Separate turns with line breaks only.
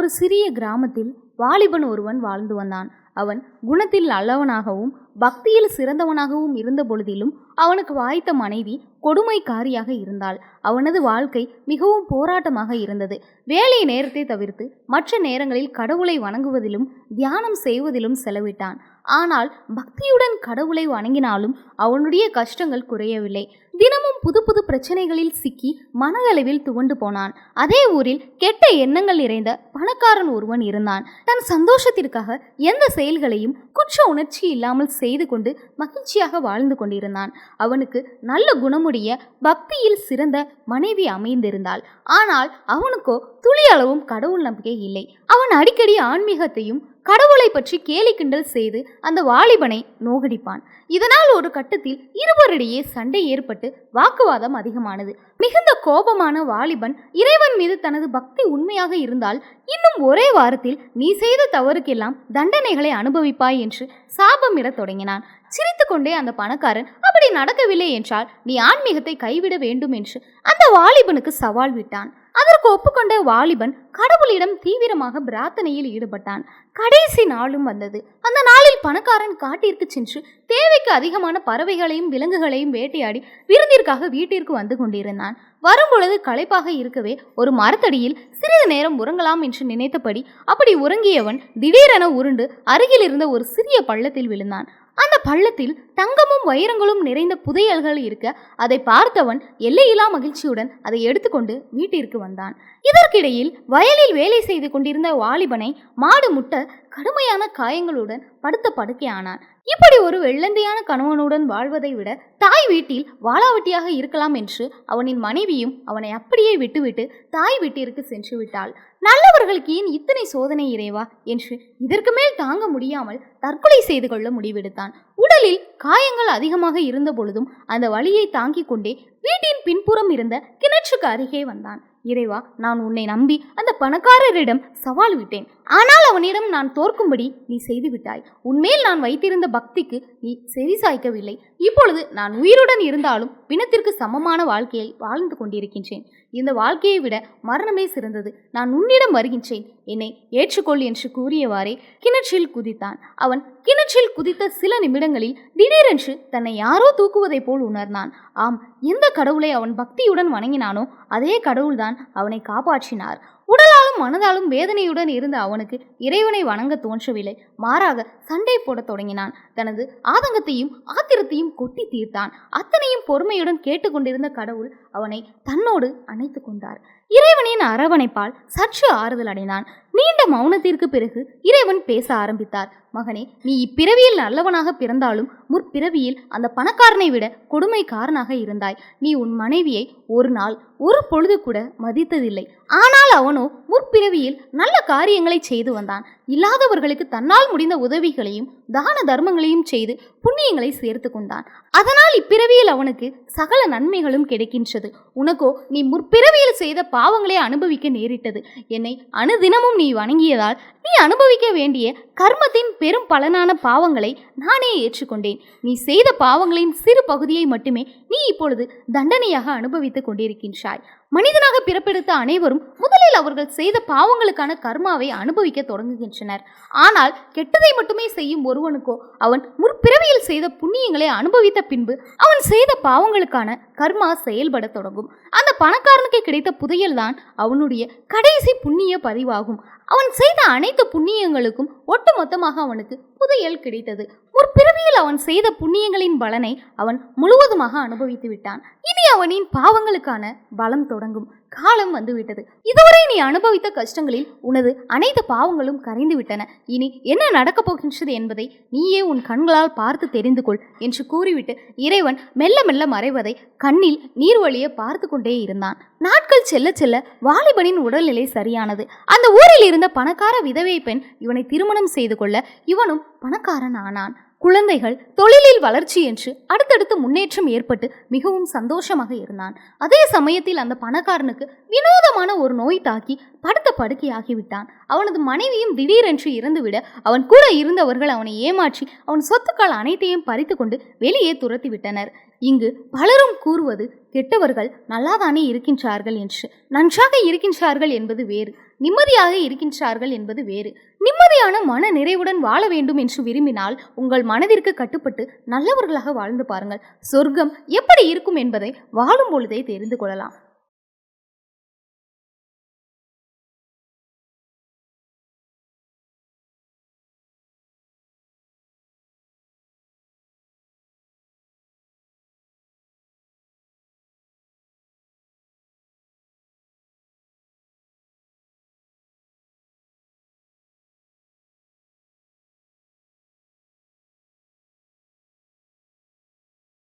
ஒரு சிறிய கிராமத்தில் வாலிபன் ஒருவன் வாழ்ந்து வந்தான். அவன் குணத்தில் நல்லவனாகவும் பக்தியில் சிறந்தவனாகவும் இருந்த பொழுதிலும் அவனுக்கு வாய்த்த மனைவி கொடுமைக்காரியாக இருந்தாள். அவனது வாழ்க்கை மிகவும் போராட்டமாக இருந்தது. வேலை நேரத்தை தவிர்த்து மற்ற நேரங்களில் கடவுளை வணங்குவதிலும் தியானம் செய்வதிலும் செலவிட்டான். ஆனால் பக்தியுடன் கடவுளை வணங்கினாலும் அவனுடைய கஷ்டங்கள் குறையவில்லை. தினமும் புது புது பிரச்சனைகளில் சிக்கி மனதளவில் துவண்டு போனான். அதே ஊரில் கெட்ட எண்ணங்கள் நிறைந்த பணக்காரன் ஒருவன் இருந்தான். தன் சந்தோஷத்திற்காக எந்த செயல்களையும் குற்ற உணர்ச்சி இல்லாமல் செய்து கொண்டு மகிழ்ச்சியாக வாழ்ந்து கொண்டிருந்தான். அவனுக்கு நல்ல குணமுடைய பக்தியில் சிறந்த மனைவி அமைந்திருந்தாள். ஆனால் அவனுக்கோ துளி அளவும் கடவுள் நம்பிக்கை இல்லை. அவன் அடிக்கடி ஆன்மீகத்தையும் கடவுளை பற்றி கேலி கிண்டல் செய்து அந்த வாலிபனை நோகடிப்பான். இதனால் ஒரு கட்டத்தில் இருவரிடையே சண்டை ஏற்பட்டு வாக்குவாதம் அதிகமானது. மிகுந்த கோபமான வாலிபன் இறைவன் மீது தனது பக்தி உண்மையாக இருந்தால் இன்னும் ஒரே வாரத்தில் நீ செய்த தவறுக்கெல்லாம் தண்டனைகளை அனுபவிப்பாய் என்று சாபமிடத் தொடங்கினான். சிரித்துக்கொண்டே அந்த பணக்காரன் அப்படி நடக்கவில்லை என்றால் நீ ஆன்மீகத்தை கைவிட வேண்டும் என்று அந்த வாலிபனுக்கு சவால் விட்டான். அதற்கு ஒப்புக்கொண்ட வாலிபன் கடவுளிடம் தீவிரமாக பிரார்த்தனையில் ஈடுபட்டான். கடைசி நாளும் வந்தது. அந்த நாளில் பணக்காரன் காட்டிற்கு சென்று தேவைக்கு அதிகமான பறவைகளையும் விலங்குகளையும் வேட்டையாடி விருந்திற்காக வீட்டிற்கு வந்து கொண்டிருந்தான். வரும்பொழுது களைப்பாக இருக்கவே ஒரு மரத்தடியில் சிறிது நேரம் உறங்கலாம் என்று நினைத்தபடி அப்படி உறங்கியவன் திடீரென உருண்டு அருகில் இருந்த ஒரு சிறிய பள்ளத்தில் விழுந்தான். பள்ளத்தில் தங்கமும் வைரங்களும் நிறைந்த புதையல்கள் இருக்க அதை பார்த்தவன் எல்லையில்லா மகிழ்ச்சியுடன் அதை எடுத்துக்கொண்டு வீட்டிற்கு வந்தான். இதற்கிடையில் வயலில் வேலை செய்து கொண்டிருந்த வாலிபனை மாடு முட்ட கடுமையான காயங்களுடன் படுத்த படுக்கையானான் இப்படி ஒரு வெள்ளந்தையான கணவனுடன் வாழ்வதை விட தாய் வீட்டில் வாளாவட்டியாக இருக்கலாம் என்று அவனின் மனைவியும் அவனை அப்படியே விட்டுவிட்டு தாய் வீட்டிற்கு சென்று விட்டாள். நல்லவர்களுக்கு ஏன் இத்தனை சோதனை இறைவா என்று இதற்கு மேல் தாங்க முடியாமல் தற்கொலை செய்து கொள்ள முடிவெடுத்தான். உடலில் காயங்கள் அதிகமாக இருந்த பொழுதும் அந்த வலியை தாங்கிக் கொண்டே வீட்டின் பின்புறம் இருந்த கிணற்றுக்கு அருகே வந்தான். இறைவா நான் உன்னை நம்பி அந்த பணக்காரரிடம் சவால் விட்டேன். ஆனால் அவனிடம் நான் தோற்கும்படி நீ செய்துவிட்டாய். உன்மேல் நான் வைத்திருந்த பக்திக்கு நீ செவி சாய்க்கவில்லை. இப்பொழுது நான் உயிருடன் இருந்தாலும் பிணத்திற்கு சமமான வாழ்க்கையை வாழ்ந்து கொண்டிருக்கின்றேன். இந்த வாழ்க்கையை விட மரணமே சிறந்தது. நான் உன்னிடம் வருகின்றேன். என்னை ஏற்றுக்கொள் என்று கூறியவாறே கிணற்றில் குதித்தான். அவன் கிணற்றில் குதித்த சில நிமிடங்களில் திடீரென்று தன்னை யாரோ தூக்குவதைப் போல் உணர்ந்தான். ஆம் எந்த கடவுளை அவன் பக்தியுடன் வணங்கினானோ அதே கடவுள்தான் அவனை காப்பாற்றினார். உடலாலும் மனதாலும் வேதனையுடன் இருந்த அவனுக்கு இறைவனை வணங்க தோன்றவில்லை. மாறாக சண்டை போடத் தொடங்கினான். தனது ஆதங்கத்தையும் ஆத்திரத்தையும் கொட்டி தீர்த்தான். அத்தனையும் பொறுமையுடன் கேட்டுக்கொண்டிருந்த கடவுள் அவனை தன்னோடு அணைத்து கொண்டார். இறைவனின் அரவணைப்பால் சற்று ஆறுதல் அடைந்தான். நீண்ட மௌனத்திற்கு பிறகு இறைவன் பேச ஆரம்பித்தார். மகனே நீ இப்பிறவியில் நல்லவனாக பிறந்தாலும் முற்பிறவியில் அந்த பணக்காரனை விட கொடுமைக்காரனாக இருந்தாய். நீ உன் மனைவியை ஒரு நாள் ஒரு பொழுது கூட மதித்ததில்லை. ஆனால் அவனோ முற்பிறவியில் நல்ல காரியங்களை செய்து வந்தான். இல்லாதவர்களுக்கு தன்னால் முடிந்த உதவிகளையும் தான தர்மங்களையும் செய்து புண்ணியங்களை சேர்த்து கொண்டான். அதனால் இப்பிறவியில் அவனுக்கு சகல நன்மைகளும் கிடைக்கின்றது. உனக்கோ நீ முற்பிறவியில் செய்த பாவங்களை அனுபவிக்க நேரிட்டது. என்னை அணுதினமும் நீ வணங்கியதால் நீ அனுபவிக்க வேண்டிய கர்மத்தின் பெரும் பலனான பாவங்களை நானே ஏற்றுக்கொண்டேன். நீ செய்த பாவங்களின் சிறு பகுதியை மட்டுமே நீ இப்பொழுது தண்டனையாக அனுபவித்துக் கொண்டிருக்கின்றாய். மனிதனாக பிறப்பெடுத்த அனைவரும் முதலில் அவர்கள் செய்த பாவங்களுக்கான கர்மாவை அனுபவிக்க தொடங்குகின்றனர். ஆனால் கெட்டதை மட்டுமே செய்யும் ஒருவனுக்கோ அவன் முற்பிறவியில் செய்த புண்ணியங்களை அனுபவித்த பின்பு அவன் செய்த பாவங்களுக்கான கர்மா செயல்பட தொடங்கும். அந்த பணக்காரனுக்கு கிடைத்த புதையல் தான் அவனுடைய கடைசி புண்ணிய பதிவாகும். அவன் செய்த அனைத்து புண்ணியங்களுக்கும் ஒட்டுமொத்தமாக அவனுக்கு புதையல் கிடைத்தது. முற்பிறவியில் அவன் செய்த புண்ணியங்களின் பலனை அவன் முழுவதுமாக அனுபவித்து விட்டான். இனி அவனின் பாவங்களுக்கான பலம் தொடங்கும். காலம் வந்துவிட்டது இதுவரை நீ அனுபவித்த கஷ்டங்களில் உனது அனைத்து பாவங்களும் கரைந்து விட்டன. இனி என்ன நடக்கப் போகின்றது என்பதை நீயே உன் கண்களால் பார்த்து தெரிந்து கொள் என்று கூறிவிட்டு இறைவன் மெல்ல மெல்ல மறைவதை கண்ணில் நீர் வழிய பார்த்து கொண்டே இருந்தான். நாட்கள் செல்ல செல்ல வாலிபனின் உடல்நிலை சரியானது. அந்த ஊரில் இருந்த பணக்கார விதவை பெண் இவனை திருமணம் செய்து கொள்ள இவனும் பணக்காரன் ஆனான். குழந்தைகள் தொழிலில் வளர்ச்சி என்று அடுத்தடுத்து முன்னேற்றம் ஏற்பட்டு மிகவும் சந்தோஷமாக இருந்தான். அதே சமயத்தில் அந்த பணக்காரனுக்கு வினோதமான ஒரு நோய் தாக்கி படுத்த படுக்கையாகிவிட்டான். அவனது மனைவியும் திடீரென்று இறந்துவிட அவன் கூட இருந்தவர்கள் அவனை ஏமாற்றி அவன் சொத்துக்கள் அனைத்தையும் பறித்து கொண்டு வெளியே துரத்தி விட்டனர் இங்கு பலரும் கூறுவது கெட்டவர்கள் நல்லாதானே இருக்கின்றார்கள் என்று. நன்றாக இருக்கின்றார்கள் என்பது வேறு நிம்மதியாக இருக்கின்றார்கள் என்பது வேறு. நிம்மதியான மன நிறைவுடன் வாழ வேண்டும் என்று விரும்பினால் உங்கள் மனதிற்கு கட்டுப்பட்டு நல்லவர்களாக வாழ்ந்து பாருங்கள். சொர்க்கம் எப்படி இருக்கும் என்பதை வாழும் பொழுதே தெரிந்து கொள்ளலாம்.